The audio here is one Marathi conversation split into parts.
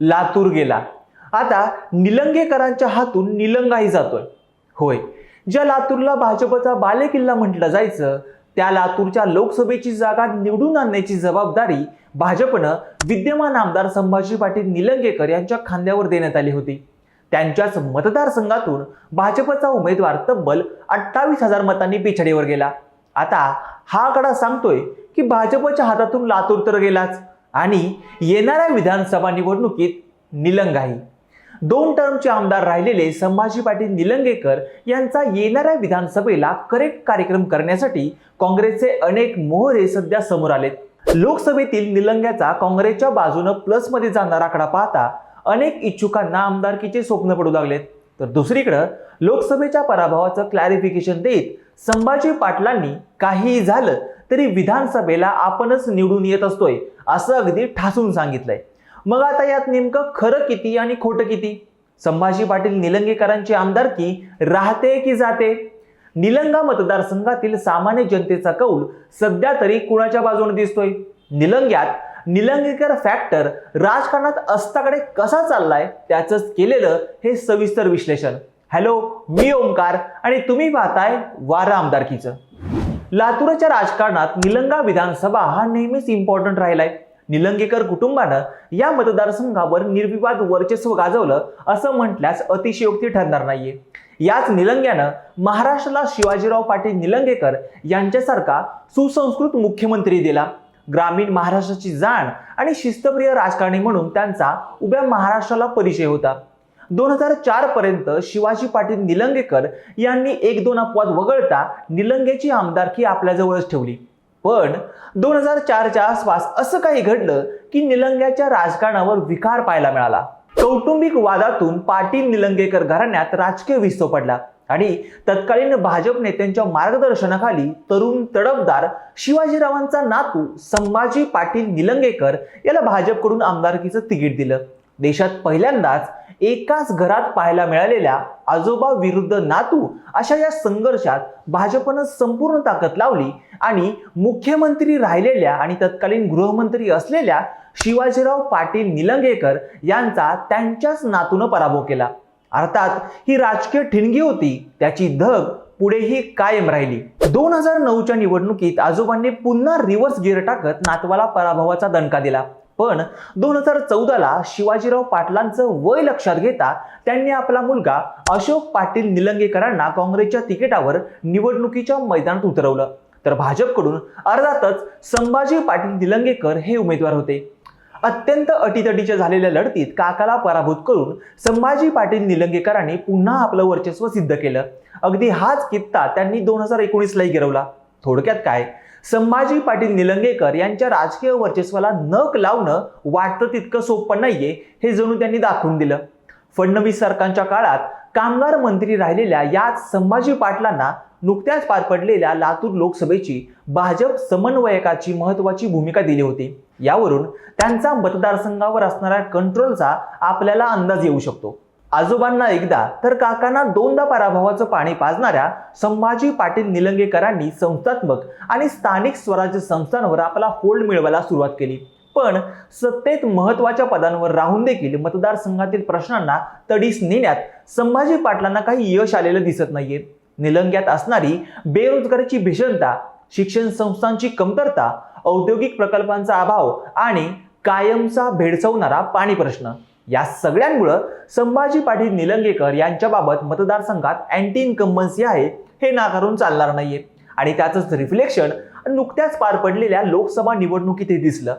लातूर गेला. आता निलंगेकरांच्या हातून निलंगाही जातोय. होय. ज्या लातूरला भाजपचा बालेकिल्ला म्हटलं जायचं त्या लातूरच्या लोकसभेची जागा निवडून आणण्याची जबाबदारी भाजपनं विद्यमान आमदार संभाजी पाटील निलंगेकर यांच्या खांद्यावर देण्यात आली होती. त्यांच्याच मतदारसंघातून भाजपचा उमेदवार तब्बल अठ्ठावीस हजार मतांनी पिछाडीवर गेला. आता हा आकडा सांगतोय की भाजपच्या हातातून लातूर तर गेलाच. आणि येणाऱ्या विधानसभा निवडणुकीत निलंग आहे दोन टर्मचे आमदार राहिलेले संभाजी पाटील निलंगेकर यांचा येणाऱ्या विधानसभेला करेक्ट कार्यक्रम करण्यासाठी काँग्रेसचे अनेक मोहरे सध्या समोर आलेत. लोकसभेतील निलंग्याचा काँग्रेसच्या बाजूनं प्लसमध्ये जाणारा आकडा पाहता अनेक इच्छुकांना आमदारकीचे स्वप्न पडू लागलेत. तर दुसरीकडं लोकसभेच्या पराभवाचं क्लॅरिफिकेशन देत संभाजी पाटलांनी काहीही झालं तरी विधानसभेला आपणच निवडून येत असतोय असं अगदी ठासून सांगितलंय. मग आता यात नेमकं खरं किती आणि खोटं किती? संभाजी पाटील निलंगेकरांची आमदारकी राहते की जाते? निलंगा मतदारसंघातील सामान्य जनतेचा कौल सध्या तरी कुणाच्या बाजूने दिसतोय? निलंग्यात निलंगेकर फॅक्टर राजकारणात अस्ताकडे कसा चाललाय त्याचंच केलेलं हे सविस्तर विश्लेषण. हॅलो मी ओंकार आणि तुम्ही पाहताय वारा आमदारकीचं. लातूरच्या राजकारणात निलंगा विधानसभा हा नेहमीच इम्पॉर्टंट राहिलाय. निलंगेकर कुटुंबानं या मतदारसंघावर निर्विवाद वर्चस्व गाजवलं असं म्हटल्यास अतिशयोक्ती ठरणार नाहीये. याच निलंग्यानं महाराष्ट्राला शिवाजीराव पाटील निलंगेकर यांच्यासारखा सुसंस्कृत मुख्यमंत्री दिला. ग्रामीण महाराष्ट्राची जाण आणि शिस्तप्रिय राजकारणी म्हणून त्यांचा उभ्या महाराष्ट्राला परिचय होता. दोन हजार चार पर्यंत शिवाजी पाटील निलंगेकर यांनी एक दोन अपवाद वगळता निलंगेची आमदारकी आपल्याजवळच ठेवली. पण दोन हजार चारच्या आसपास असं काही घडलं की निलंग्याच्या राजकारणावर विकार पाहायला मिळाला. कौटुंबिक वादातून पाटील निलंगेकर घराण्यात राजकीय विस्तव पडला आणि तत्कालीन भाजप नेत्यांच्या मार्गदर्शनाखाली तरुण तडफदार शिवाजीरावांचा नातू संभाजी पाटील निलंगेकर याला भाजपकडून आमदारकीचं तिकीट दिलं. देशात पहिल्यांदाच एकाच घरात पाहायला मिळालेल्या आजोबा विरुद्ध नातू अशा या संघर्षात भाजपनं संपूर्ण ताकद लावली आणि मुख्यमंत्री राहिलेल्या आणि तत्कालीन गृहमंत्री असलेल्या शिवाजीराव पाटील निलंगेकर यांचा त्यांच्याच नातूनं पराभव केला. अर्थात ही राजकीय ठिणगी होती त्याची धग पुढेही कायम राहिली. दोन हजार नऊच्या निवडणुकीत आजोबांनी पुन्हा रिव्हर्स गिअर टाकत नातवाला पराभवाचा दणका दिला. पण दोन हजार चौदाला शिवाजीराव पाटलांचं वय लक्षात घेता त्यांनी आपला मुलगा अशोक पाटील निलंगेकरांना काँग्रेसच्या तिकिटावर निवडणुकीच्या मैदानात उतरवलं. तर भाजपकडून अर्धातच संभाजी पाटील निलंगेकर हे उमेदवार होते. अत्यंत अटीतटीच्या झालेल्या लढतीत काकाला पराभूत करून संभाजी पाटील निलंगेकरांनी पुन्हा आपलं वर्चस्व सिद्ध केलं. अगदी हाच कित्ता त्यांनी दोन हजार एकोणीसलाही गिरवला. थोडक्यात काय? संभाजी पाटील निलंगेकर यांच्या राजकीय वर्चस्वाला नक लावणं वाटतं तितकं सोपं नाहीये हे जणू त्यांनी दाखवून दिलं. फडणवीस सरकारच्या काळात कामगार मंत्री राहिलेल्या याच संभाजी पाटलांना नुकत्याच पार पडलेल्या लातूर लोकसभेची भाजप समन्वयकाची महत्वाची भूमिका दिली होती. यावरून त्यांचा मतदारसंघावर असणाऱ्या कंट्रोलचा आपल्याला अंदाज येऊ शकतो. आजोबांना एकदा तर काकांना दोनदा पराभवाचं पाणी पाजणाऱ्या संभाजी पाटील निलंगेकरांनी संस्थात्मक आणि स्थानिक स्वराज्य संस्थांवर आपला होल्ड मिळवायला सुरुवात केली. पण सत्तेत महत्त्वाच्या पदांवर राहून देखील मतदारसंघातील प्रश्नांना तडीस नेण्यात संभाजी पाटलांना काही यश आलेलं दिसत नाहीये. निलंग्यात असणारी बेरोजगारीची भीषणता शिक्षण संस्थांची कमतरता औद्योगिक प्रकल्पांचा अभाव आणि कायमचा भेडसवणारा पाणी प्रश्न या सगळ्यांमुळं संभाजी पाटील निलंगेकर यांच्याबाबत मतदारसंघात अँटी इन्कम्बन्सी आहे हे नाकारून चालणार नाहीये. आणि त्याचंच रिफ्लेक्शन नुकत्याच पार पडलेल्या लोकसभा निवडणुकीत दिसलं.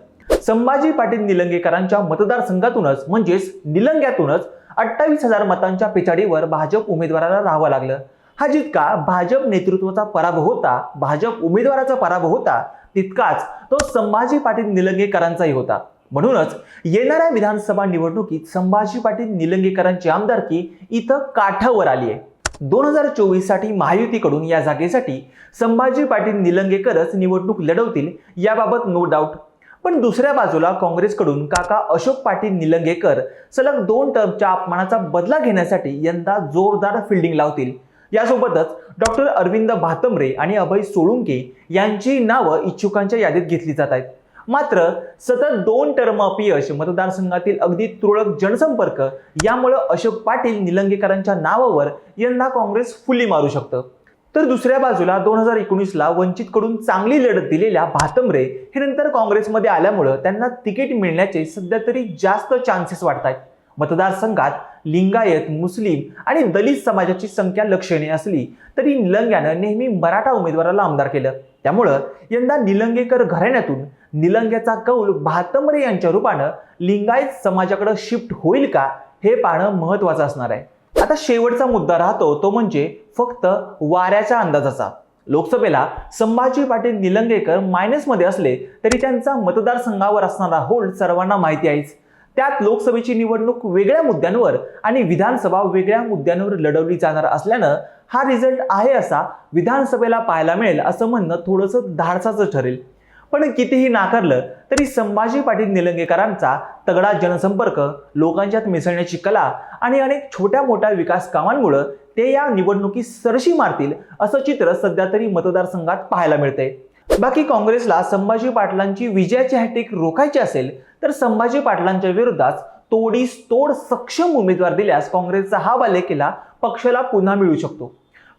संभाजी पाटील निलंगेकरांच्या मतदारसंघातूनच म्हणजेच निलंग्यातूनच अठ्ठावीस हजार मतांच्या पिछाडीवर भाजप उमेदवाराला राहावं लागलं. हा जितका भाजप नेतृत्वाचा पराभव होता भाजप उमेदवाराचा पराभव होता तितकाच तो संभाजी पाटील निलंगेकरांचाही होता. म्हणूनच येणाऱ्या विधानसभा निवडणुकीत संभाजी पाटील निलंगेकरांची आमदारकी इथं काठावर आली आहे. दोन हजार चोवीससाठी महायुतीकडून या जागेसाठी संभाजी पाटील निलंगेकरच निवडणूक लढवतील याबाबत नो डाऊट पण दुसऱ्या बाजूला काँग्रेसकडून काका अशोक पाटील निलंगेकर सलग दोन टर्मच्या अपमानाचा बदला घेण्यासाठी यंदा जोरदार फिल्डिंग लावतील. यासोबतच डॉक्टर अरविंद भातमरे आणि अभय सोळुंके यांची नावं इच्छुकांच्या यादीत घेतली जात आहेत. मात्र सतत दोन टर्म अपयश मतदारसंघातील अगदी तुरळक जनसंपर्क यामुळं अशोक पाटील निलंगेकरांच्या नावावर यंदा काँग्रेस फुली मारू शकतं. तर दुसऱ्या बाजूला दोन हजार एकोणीसला वंचितकडून चांगली लढत दिलेल्या भातंबरे हे नंतर काँग्रेसमध्ये आल्यामुळं त्यांना तिकीट मिळण्याचे सध्या तरी जास्त चान्सेस वाटत आहेत मतदारसंघात लिंगायत मुस्लिम आणि दलित समाजाची संख्या लक्षणीय असली तरी निलंग्यानं नेहमी मराठा उमेदवाराला आमदार केलं. त्यामुळं यंदा निलंगेकर घराण्यातून निलंग्याचा कौल भातंबरे यांच्या रूपानं लिंगायत समाजाकडे शिफ्ट होईल का हे पाहणं महत्वाचं असणार आहे. आता शेवटचा मुद्दा राहतो तो म्हणजे फक्त वाऱ्याच्या अंदाजाचा. लोकसभेला संभाजी पाटील निलंगेकर मायनसमध्ये असले तरी त्यांचा मतदारसंघावर असणारा होल्ड सर्वांना माहिती आहेच. त्यात लोकसभेची निवडणूक वेगळ्या मुद्द्यांवर आणि विधानसभा वेगळ्या मुद्द्यांवर लढवली जाणार असल्यानं हा रिझल्ट आहे असा विधानसभेला पाहायला मिळेल असं म्हणणं थोडंसं धाडसाचं ठरेल. पण कितीही नाकारलं तरी संभाजी पाटील निलंगेकरांचा तगडा जनसंपर्क लोकांच्यात मिसळण्याची कला आणि अनेक छोट्या मोठ्या विकास कामांमुळं ते या निवडणुकीत सरशी मारतील असं चित्र सध्या तरी मतदारसंघात पाहायला मिळतंय. बाकी काँग्रेसला संभाजी पाटलांची विजयाची हॅटिक रोखायची असेल तर संभाजी पाटलांच्या विरोधात तोडीस तोड सक्षम उमेदवार दिल्यास काँग्रेसचा हा बालेकिल्ला पक्षाला पुन्हा मिळू शकतो.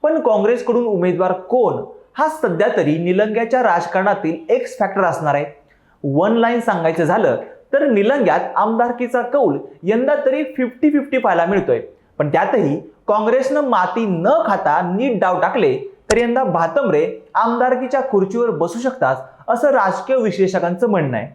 पण काँग्रेसकडून उमेदवार कोण? हा सध्या तरी निलंग्याच्या राजकारणातील एक्स फॅक्टर असणार आहे. वन लाईन सांगायचं झालं तर निलंग्यात आमदारकीचा कौल यंदा तरी फिफ्टी फिफ्टी पाहायला मिळतोय. पण त्यातही काँग्रेसनं माती न खाता नीट डाव टाकले तर यंदा भातंबरे आमदारकीच्या खुर्चीवर बसू शकतात असं राजकीय विश्लेषकांचं म्हणणं आहे.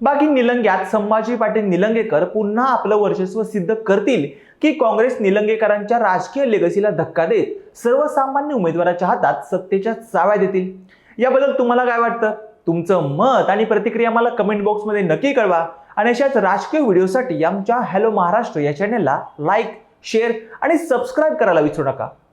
बाकी निलंग्यात संभाजी पाटील निलंगेकर पुन्हा आपलं वर्चस्व सिद्ध करतील की काँग्रेस निलंगेकरांच्या राजकीय लेगसीला धक्का देत सर्वसामान्य उमेदवाराच्या हातात सत्तेच्या चाव्या देतील. याबद्दल तुम्हाला काय वाटतं? तुमचं मत आणि प्रतिक्रिया मला कमेंट बॉक्समध्ये नक्की कळवा. आणि अशाच राजकीय व्हिडिओसाठी आमच्या हॅलो महाराष्ट्र या चॅनेलला लाईक शेअर आणि सबस्क्राईब करायला विसरू नका.